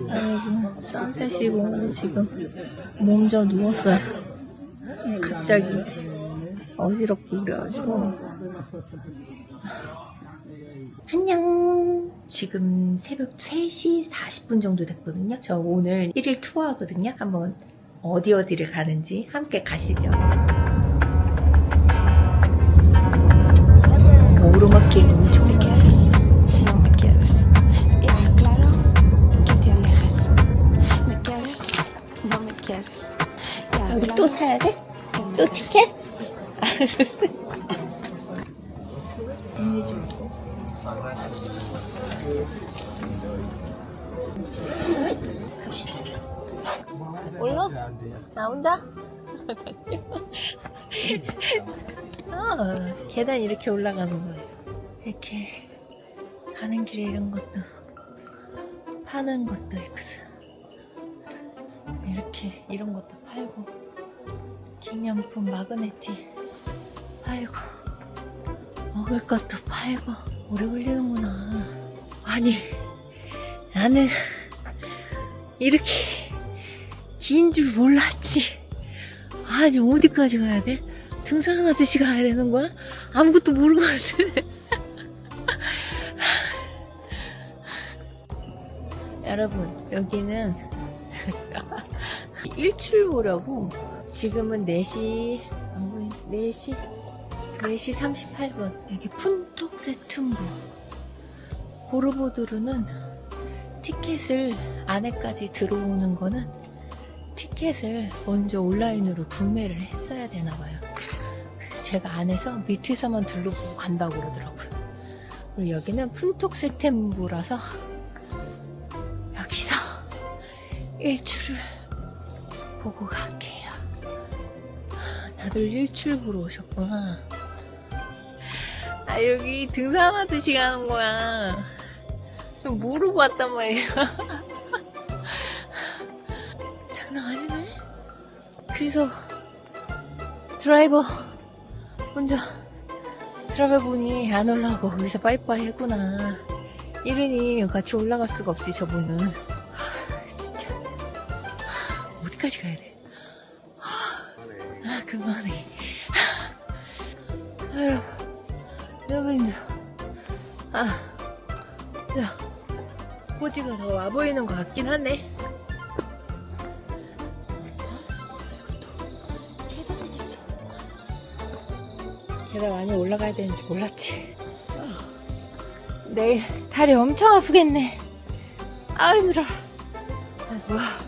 여러분 선셋이 보면 지금 몸져 누웠어요. 갑자기 어지럽고 그래가지고. 안녕. 지금 새벽 3시 40분 정도 됐거든요. 저 오늘 1일 투어하거든요. 한번 어디 어디를 가는지 함께 가시죠 사야 돼? 또 티켓? 올라? 나온다? 아, 계단 이렇게 올라가는 거예요. 이렇게 가는 길에 이런 것도 파는 것도 있거든. 이렇게 이런 것도 팔고 기념품 마그네티 팔고 먹을 것도 팔고 오래 걸리는구나 아니 나는 이렇게 긴 줄 몰랐지 아니 어디까지 가야 돼? 등산하듯이 가야 되는 거야? 아무것도 모르고 왔는데 여러분 여기는 일출 보려고 지금은 4시 안 보이 4시 4시 38분. 여기 푼톡세툰부 보르보드르는 티켓을 안에까지 들어오는 거는 티켓을 먼저 온라인으로 구매를 했어야 되나 봐요. 그래서 제가 안에서 밑에서만 둘러보고 간다고 그러더라고요. 그리고 여기는 푼톡세템부라서 여기서 일출을 보고 갈게요. 다들 일출 보러 오셨구나. 아, 여기 등산하듯이 가는 거야. 모르고 왔단 말이야. 장난 아니네? 그래서 드라이버 먼저 드라이버 분이 안 올라오고 거기서 빠이빠이 했구나. 이러니 같이 올라갈 수가 없지, 저분은. 어디까지 가야 돼? 아, 그만해. 아, 여러분, 너무 힘들어. 아, 야, 호지가 더 와 보이는 것 같긴 하네. 계단 많이 올라가야 되는지 몰랐지. 내일 다리 엄청 아프겠네. 아, 힘들어. 아,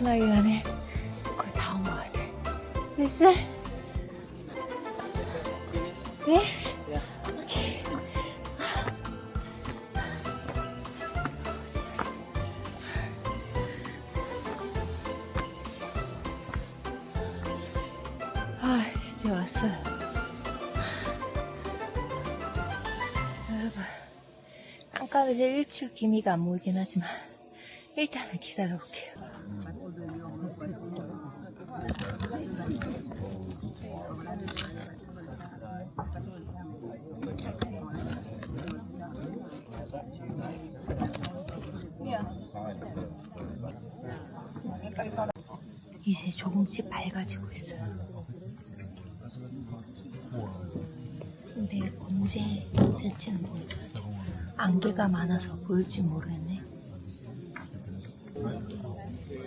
가뿐하게 가네. 거의 다 온 것 같아. 됐어? 네? 오케이. 아, 이제 왔어요. 여러분, 깜깜해서 일출 기미가 안 보이긴 하지만 일단은 기다려볼게요. 이제 조금씩 밝아지고 있어요. 근데 언제 될지는 모르겠어요. 안개가 많아서 보일지 모르겠네.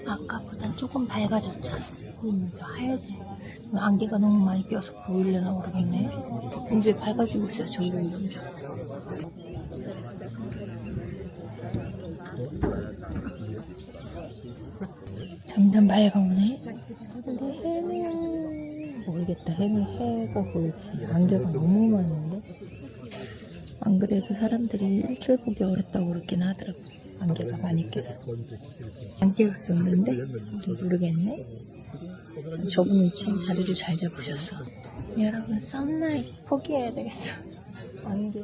아까보단 조금 밝아졌잖아. 음, 저 하얘지. 안개가 너무 많이 껴서 보이려나 모르겠네. 이제 밝아지고 있어요. 점점 점점. 점점 밝아오네. 해는 모르겠다. 해는 해가 보일지. 안개가 너무 많은데. 안 그래도 사람들이 일출 보기 어렵다고 그러긴 하더라고. 안개가 많이 껴서. 안개가 꼈는데 모르겠네. 저분은 참 자리를 잘 잡으셨어. 여러분 썬라이 포기해야 되겠어. 안개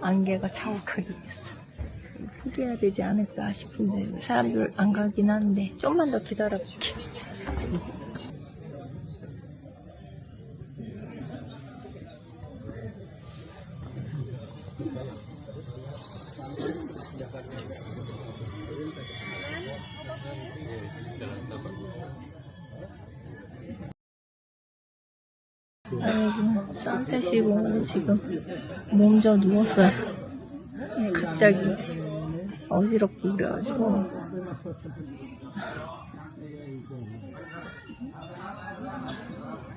안개가 자욱하게 있어. 포기해야 되지 않을까 싶은데 사람들 안 가긴 하는데 좀만 더 기다려볼게. 여러분 선셋이 보면 지금 몸져 누웠어요. 갑자기 어지럽고 그래가지고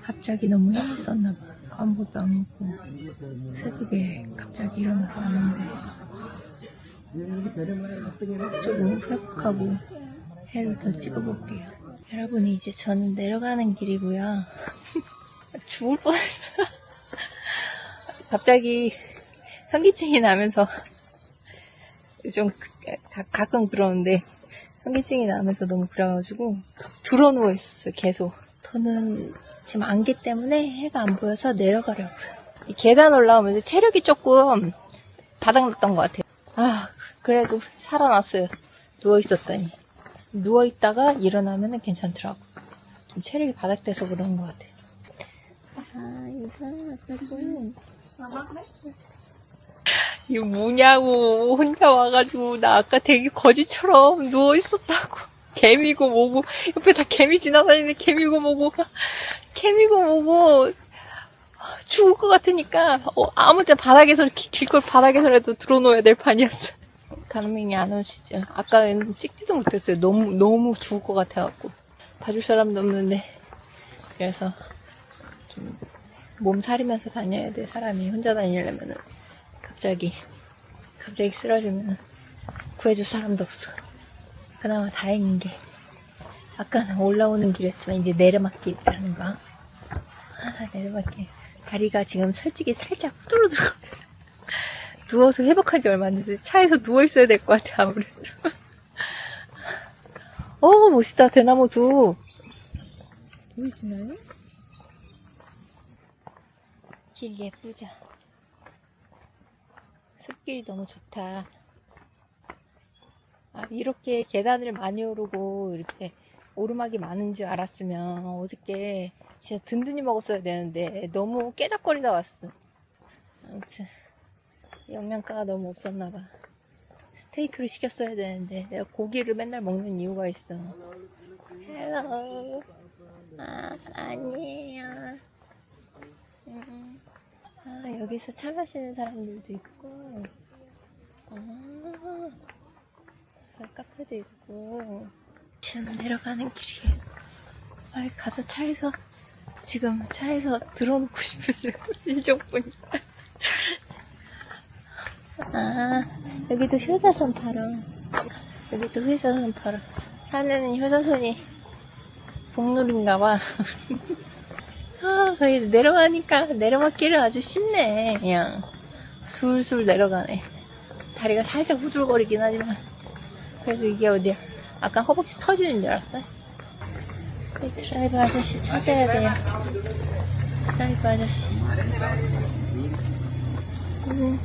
갑자기 너무 힘들었나 봐. 아무것도 안 먹고 새벽에 갑자기 일어나서 왔는데 조금 회복하고 해를 더 찍어볼게요. 여러분 이제 저는 내려가는 길이고요. 죽을 뻔했어요. 갑자기 현기증이 나면서 좀 가- 가끔 그러는데 현기증이 나면서 너무 그래가지고 들어 누워 있었어요. 계속. 저는 지금 안개 때문에 해가 안 보여서 내려가려고요. 이 계단 올라오면서 체력이 조금 바닥났던 것 같아요. 아 그래도 살아났어요. 누워 있었더니 누워 있다가 일어나면 괜찮더라고. 좀 체력이 바닥돼서 그런 것 같아요. 아 이거 어쩌지? 이거 뭐냐고. 혼자 와가지고 나 아까 되게 거지처럼 누워 있었다고. 개미고 뭐고. 옆에 다 개미 지나다니는데 개미고 뭐고. 개미고 뭐고. 죽을 것 같으니까 어, 아무 때 바닥에서 기- 길거리 바닥에서라도 들어놓아야 될 판이었어. 가능민이 안 오시죠? 아까는 찍지도 못했어요. 너무 너무 죽을 것 같아갖고. 봐줄 사람도 없는데. 그래서 좀 몸 사리면서 다녀야 돼 사람이 혼자 다니려면은 갑자기 갑자기 쓰러지면 구해줄 사람도 없어. 그나마 다행인 게 아까는 올라오는 길이었지만 이제 내려막길이라는 거. 아 내려막길 다리가 지금 솔직히 살짝 후들후들 누워서 회복한 지 얼마 안 됐는데 차에서 누워 있어야 될 것 같아 아무래도. 어 멋있다 대나무 숲. 보이시나요? 길 예쁘죠? 숲길이 너무 좋다. 아, 이렇게 계단을 많이 오르고 이렇게 오르막이 많은 줄 알았으면 어저께 진짜 든든히 먹었어야 되는데 너무 깨작거리다 왔어. 아무튼 영양가가 너무 없었나 봐. 스테이크를 시켰어야 되는데 내가 고기를 맨날 먹는 이유가 있어. 헬로. 아, 아니에요. 음. 아, 여기서 차 마시는 사람들도 있고, 아, 카페도 있고, 지금 내려가는 길이에요. 아, 가서 차에서, 지금 차에서 들어놓고 싶었어요. 인종 보니까. 아, 여기도 효자손 팔아. 여기도 효자손 팔아. 하늘은 효자손이 복놀인가봐. 아, 내려가니까 내려막길은 아주 쉽네. 그냥 술술 내려가네. 다리가 살짝 후들거리긴 하지만 그래도 이게 어디야? 아까 허벅지 터지는 줄 알았어요. 이 드라이브 아저씨 찾아야 돼요. 드라이브 아저씨. 음,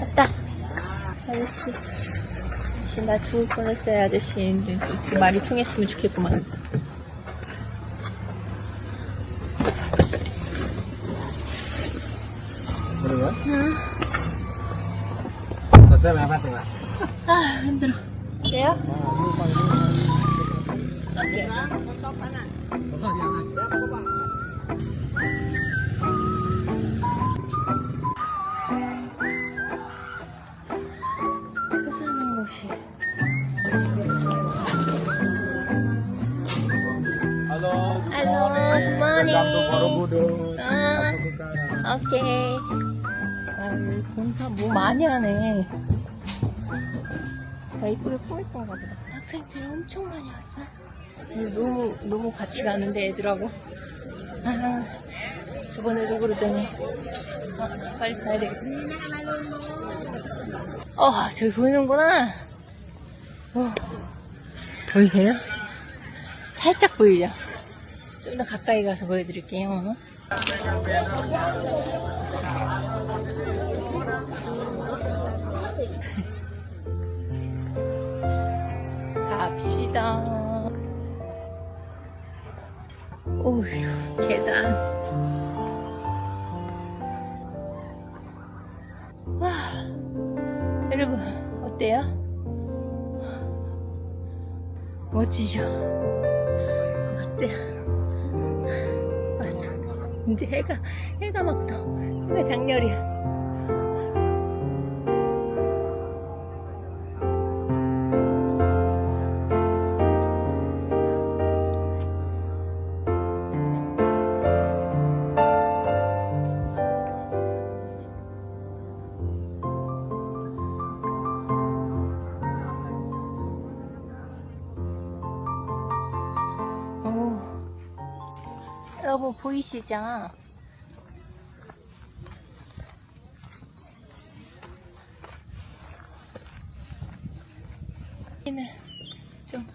왔다. 아저씨. 아저씨, 나 죽을 뻔했어요, 아저씨. 어떻게 말이 통했으면 좋겠구만. 이쁘게 꾸몄던가 보다. 학생들 엄청 많이 왔어. 너무, 너무 같이 가는데, 애들하고. 아, 저번에도 그러더니. 아, 빨리 가야 되겠다. 어, 저기 보이는구나. 어. 보이세요? 살짝 보이죠? 좀 더 가까이 가서 보여드릴게요. 갑시다. 오휴, 계단. 와, 여러분, 어때요? 멋지죠? 어때요? 왔어. 이제 해가 해가 막 떠. 해가 장렬이야. 보이시죠? 여기는 좀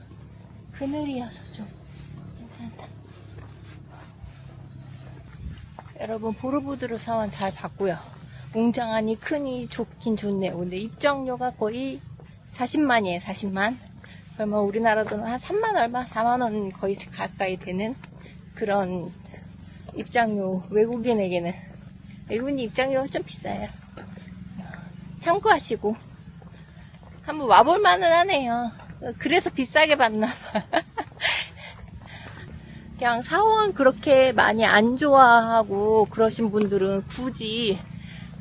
그늘이어서 좀 괜찮다. 여러분 보르보드로 사원 잘 봤고요. 웅장하니 크니 좋긴 좋네요. 근데 입장료가 거의 40만이에요. 40만. 그러면 우리나라 돈은 한 3만 얼마, 4만 원 거의 가까이 되는 그런 입장료 외국인에게는 외국인 입장료가 좀 비싸요. 참고하시고 한번 와볼 만은 하네요. 그래서 비싸게 받나 봐. 그냥 사원 그렇게 많이 안 좋아하고 그러신 분들은 굳이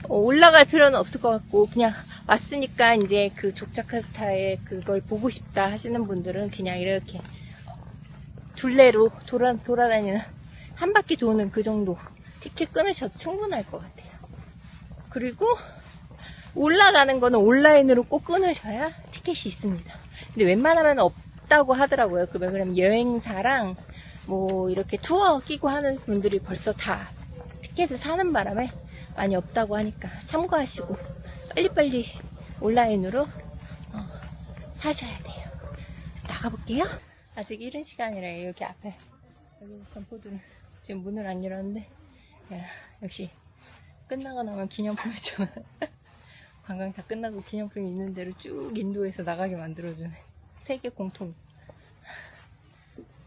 올라갈 필요는 없을 것 같고 그냥 왔으니까 이제 그 족자카르타에 그걸 보고 싶다 하시는 분들은 그냥 이렇게 둘레로 돌아, 돌아다니는 한 바퀴 도는 그 정도 티켓 끊으셔도 충분할 것 같아요. 그리고 올라가는 거는 온라인으로 꼭 끊으셔야 티켓이 있습니다. 근데 웬만하면 없다고 하더라고요. 그러면 그럼 여행사랑 뭐 이렇게 투어 끼고 하는 분들이 벌써 다 티켓을 사는 바람에 많이 없다고 하니까 참고하시고 빨리빨리 온라인으로 어, 사셔야 돼요. 나가볼게요. 아직 이른 시간이라 여기 앞에 여기 선포들은 지금 문을 안 열었는데 야, 역시 끝나고 나면 기념품 있잖아. 관광 다 끝나고 기념품 있는 대로 쭉 인도해서 나가게 만들어주네. 세계 공통.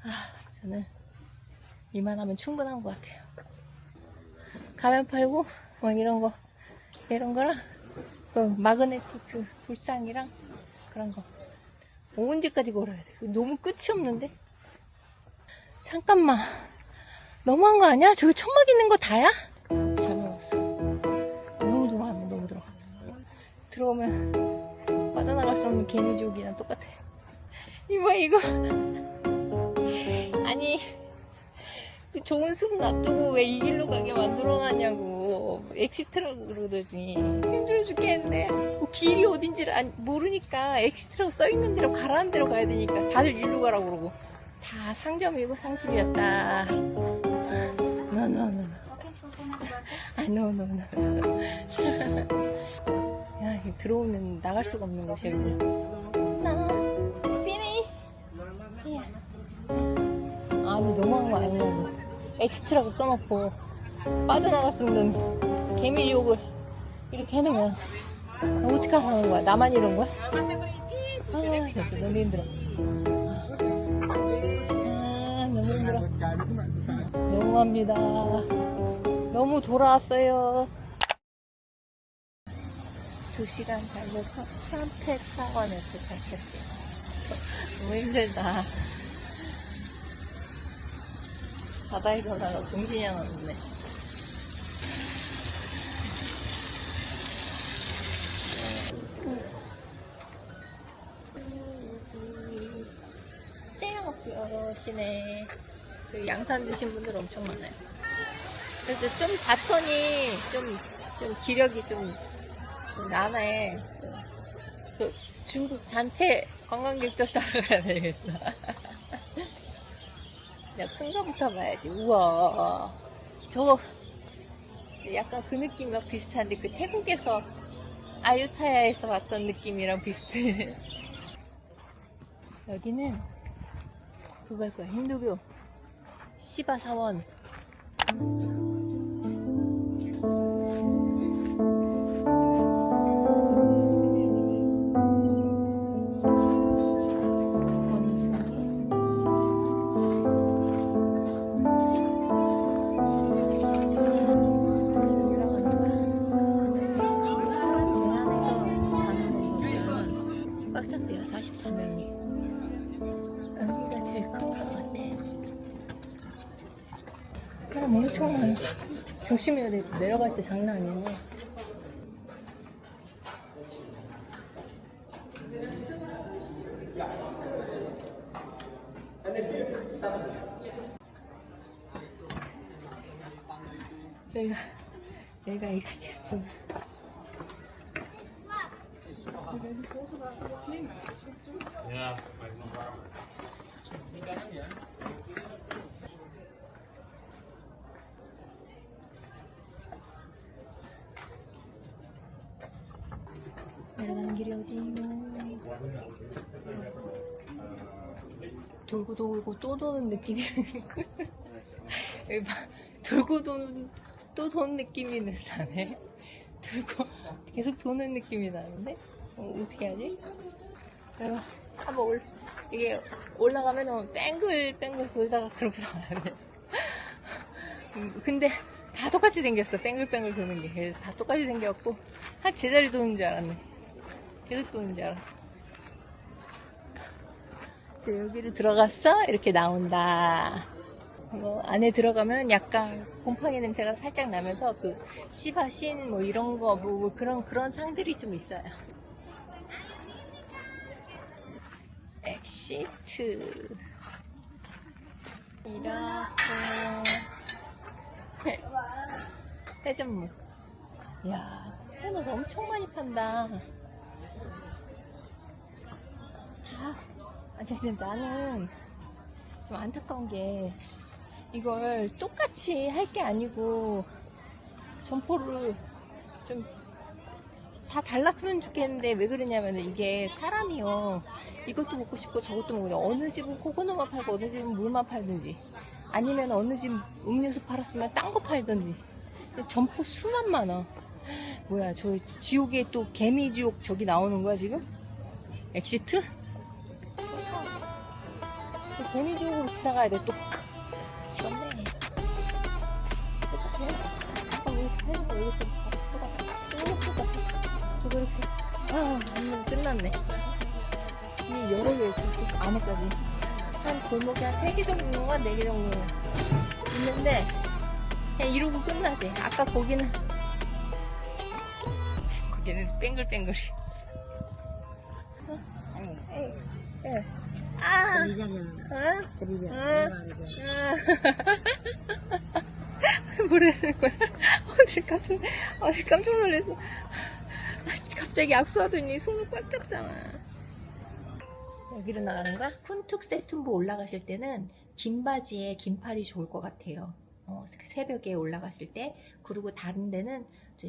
아, 저는 이만하면 충분한 것 같아요. 가면 팔고 막 이런 거 이런 거랑 그 마그네틱 그 불상이랑 그런 거 언제까지 걸어야 돼? 너무 끝이 없는데? 잠깐만 너무한 거 아니야? 저기 천막 있는 거 다야? 잘못 왔어. 너무 들어갔네 너무 들어가 들어오면 빠져나갈 수 없는 개미족이랑 똑같아. 이거 이거? 아니 그 좋은 수분 놔두고 왜 이 길로 가게 만들어놨냐고. 엑시트라고 그러더니. 힘들어 죽겠는데. 뭐 길이 어딘지를 안- 모르니까 엑시트라고 써있는 대로 가라는 대로 가야 되니까 다들 일로 가라고 그러고. 다 상점이고 상술이었다 노노노 아 노노노 야 이거 들어오면 나갈 수가 없는 곳이야 여기 피니시 아, 근데 너무한 거 아니냐고. 엑스트라고 써놓고 없는 개미 욕을 이렇게 해는 거야. 아, 어떻게 하는 거야? 나만 이런 거야? 아, 너무 힘들어. 아, 너무 힘들어. 너무합니다. 너무 돌아왔어요. 두 시간 달려서 트럼펫 사원에 도착했어요. 너무 힘들다. 바다에 가다가 정신이 하나 없네. 떼어먹고 시내 그 양산 드신 분들 엄청 많아요. 그래도 좀 자턴이 좀, 좀 기력이 좀 나네. 그 중국 단체 관광객들 따라가야 되겠어. 큰 거부터 봐야지. 우와. 저거 약간 그 느낌이랑 비슷한데 그 태국에서 아유타야에서 봤던 느낌이랑 비슷해. 여기는 그걸 거야. 힌두교 시바 사원. 내려갈 때 장난. 내가 내가 이거 지금 내려가는 어디요? 돌고 돌고 또 도는 느낌이. 돌고 도는 또 도는 느낌이 나네 돌고 계속 도는 느낌이 나는데 어, 어떻게 하지? 그래 한번 올 이게 올라가면은 뺑글 돌다가 나와야 돼 음, 근데 다 똑같이 생겼어 뺑글뺑글 도는 게 그래서 다 똑같이 생겼고 한 제자리 도는 줄 알았네 계속 도는 줄 그래서 여기로 들어갔어 이렇게 나온다. 뭐 안에 들어가면 약간 곰팡이 냄새가 살짝 나면서 그 씨바신 뭐 이런 거 뭐 그런 그런 상들이 좀 있어요. 엑시트. 이라고 해전물 야 해물 엄청 많이 판다 다 아니 근데 나는 좀 안타까운 게 이걸 똑같이 할 게 아니고 점포를 좀 다 달랐으면 좋겠는데 왜 그러냐면 이게 사람이요 이것도 먹고 싶고 저것도 먹고 어느 집은 코코넛만 팔고 어느 집은 물만 팔든지 아니면 어느 집 음료수 팔았으면 딴 거 팔든지 점포 수만 많아 뭐야 저 지옥에 또 개미 지옥 저기 나오는 거야 지금? 엑시트? 그 개미 지옥으로 지나가야 돼 또. 미치겠네. 어떡해. 아까 여기 살려고 여기서 쏟아. 저거 이렇게. 아, 완전 끝났네. 이 여러 개또 안에까지. 한 골목에 한 3개 정도가 4개 정도 있는데, 그냥 이러고 끝나지. 아까 거기는, 거기는 뺑글뺑글이었어. 어? Cerita. 응. Gimana sih? 뭐라는 거야? 어디 깜짝, 어디 깜짝 놀랐어. 아, 갑자기 악수하더니 손을 꽉 잡잖아. 여기로 나가는 거야? 쿤툭 세툰보 올라가실 때는 긴 바지에 긴 팔이 좋을 것 같아요. 어, 새벽에 올라가실 때. 그리고 다른 데는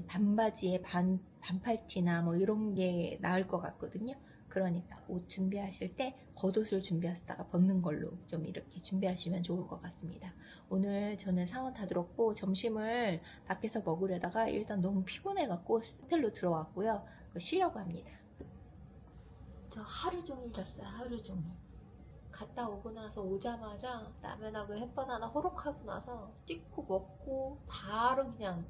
반바지에 반, 반팔티나 뭐 이런 게 나을 것 같거든요. 그러니까 옷 준비하실 때 겉옷을 준비하시다가 벗는 걸로 좀 이렇게 준비하시면 좋을 것 같습니다. 오늘 저는 상원 다 들었고 점심을 밖에서 먹으려다가 일단 너무 피곤해갖고 호텔로 들어왔고요. 쉬려고 합니다. 저 하루 종일 잤어요. 하루 종일. 갔다 오고 나서 오자마자 라면하고 햇반 하나 호록하고 나서 찍고 먹고 바로 그냥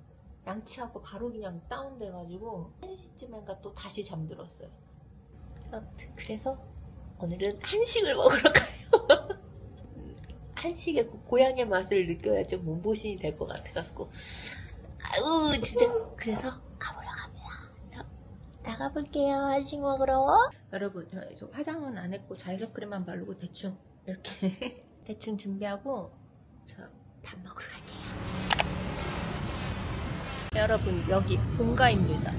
양치하고 바로 그냥 다운돼가지고 1시쯤인가 또 다시 잠들었어요. 아무튼 그래서 오늘은 한식을 먹으러 가요. 한식의 그 고향의 맛을 느껴야 좀 몸보신이 될 것 같아갖고 아우 진짜 그래서 가보러 갑니다. 나- 나가볼게요 한식 먹으러. 여러분 화장은 안 했고 자외선 크림만 바르고 대충 이렇게 대충 준비하고 저 밥 먹으러 갈게요. 여러분 여기 본가입니다.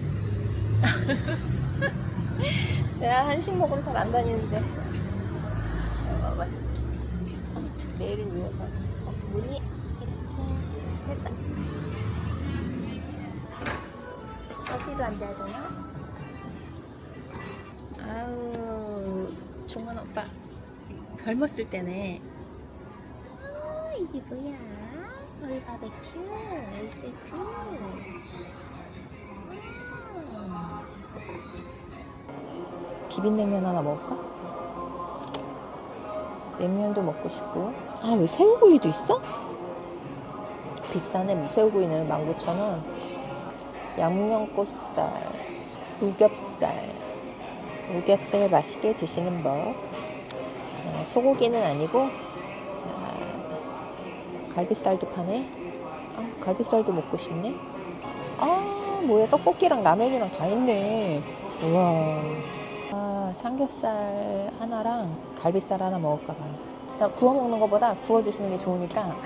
내가 한식 먹으러 잘 안 다니는데 와봤어. 내일을 위해서 어, 문이 이렇게 됐다. 어디로 앉아야 되나? 아우 종원 오빠 젊었을 때네. 아 이게 뭐야? 우리 바베큐 1세트. 비빔냉면 하나 먹을까? 냉면도 먹고 싶고 아 여기 새우구이도 있어? 비싸네 새우구이는 19,000원 양념꽃살 우겹살 우겹살 맛있게 드시는 법 아, 소고기는 아니고 자 갈비살도 파네 아, 갈비살도 먹고 싶네. 아, 뭐야. 떡볶이랑 라면이랑 다 있네. 우와. 아, 삼겹살 하나랑 갈비살 하나 먹을까 봐요. 자, 구워 먹는 것보다 구워주시는 게 좋으니까.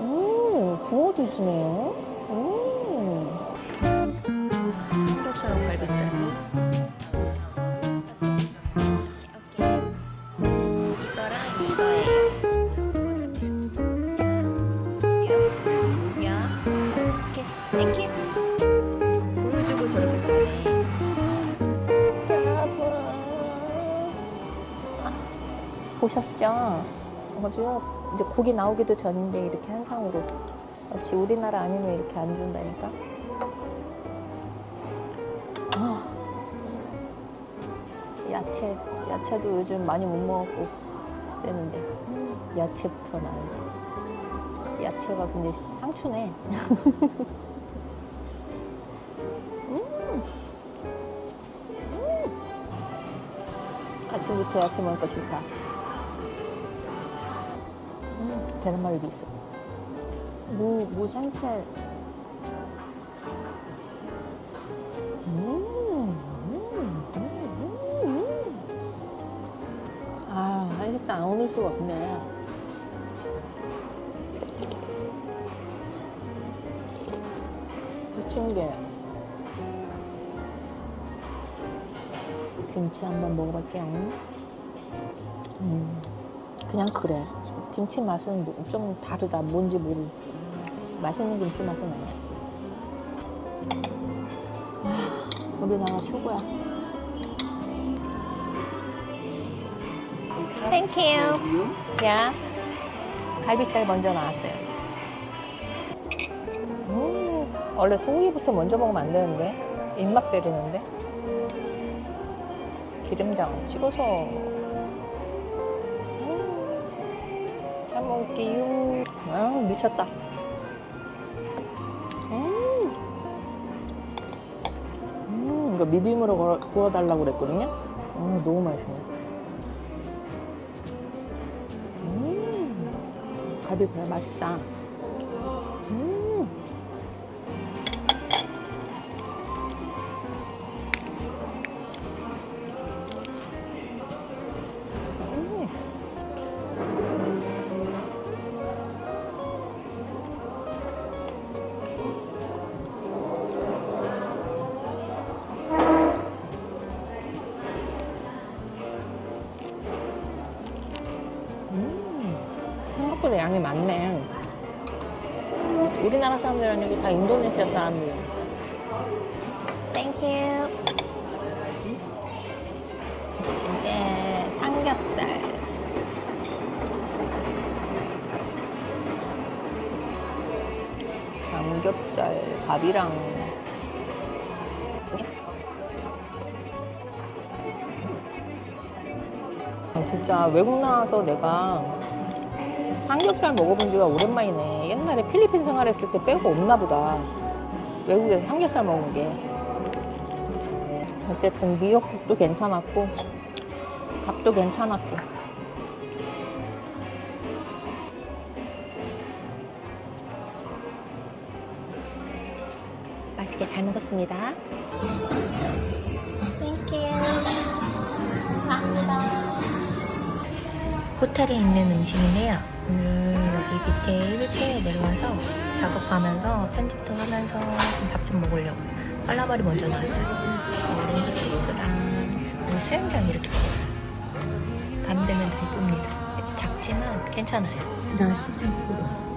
음, 구워주시네요. 아주 이제 고기 나오기도 전인데 이렇게 한 상으로 역시 우리나라 아니면 이렇게 안 준다니까. 아, 야채, 야채도 요즘 많이 못 먹었고 그랬는데 음, 야채부터 나요. 야채가 근데 상추네. 음. 음. 아침부터 야채 먹으니까 좋다. 음, 계란 말이도 있어. 무, 무 생채. 음, 음, 음, 음. 아, 한식당 안 오늘 수가 없네. 부침개. 김치 한번 먹어볼게요. 음, 그냥 그래. 김치 맛은 뭐- 좀 다르다. 뭔지 모르. 맛있는 김치 맛은 아니야. 아, 우리나라 최고야. 땡큐. 야, 갈비살 먼저 나왔어요. 음, 원래 소고기부터 먼저 먹으면 안 되는데 입맛 빼리는데 기름장 찍어서 미쳤다. 음, 음, 이거 미디움으로 구워- 구워달라고 그랬거든요. 음, 너무 맛있네. 음, 갈비 배 맛있다. 다 인도네시아 사람들. 땡큐. 이제 삼겹살. 삼겹살 밥이랑 아, 진짜 외국 나와서 내가 삼겹살 먹어본 지가 오랜만이네. 옛날에 필리핀 생활했을 때 빼고 없나 보다. 외국에서 삼겹살 먹은 게. 동 미역국도 괜찮았고, 밥도 괜찮았고. 맛있게 잘 먹었습니다. 호텔에 있는 음식인데요. 오늘 여기 밑에 1층에 내려와서 작업하면서 편집도 하면서 밥 좀 먹으려고 빨라발이 먼저 나왔어요. 오렌지 주스랑 뭐 수영장 이렇게 밤 되면 더 예쁩니다. 작지만 괜찮아요. 날씨 참 예쁘다.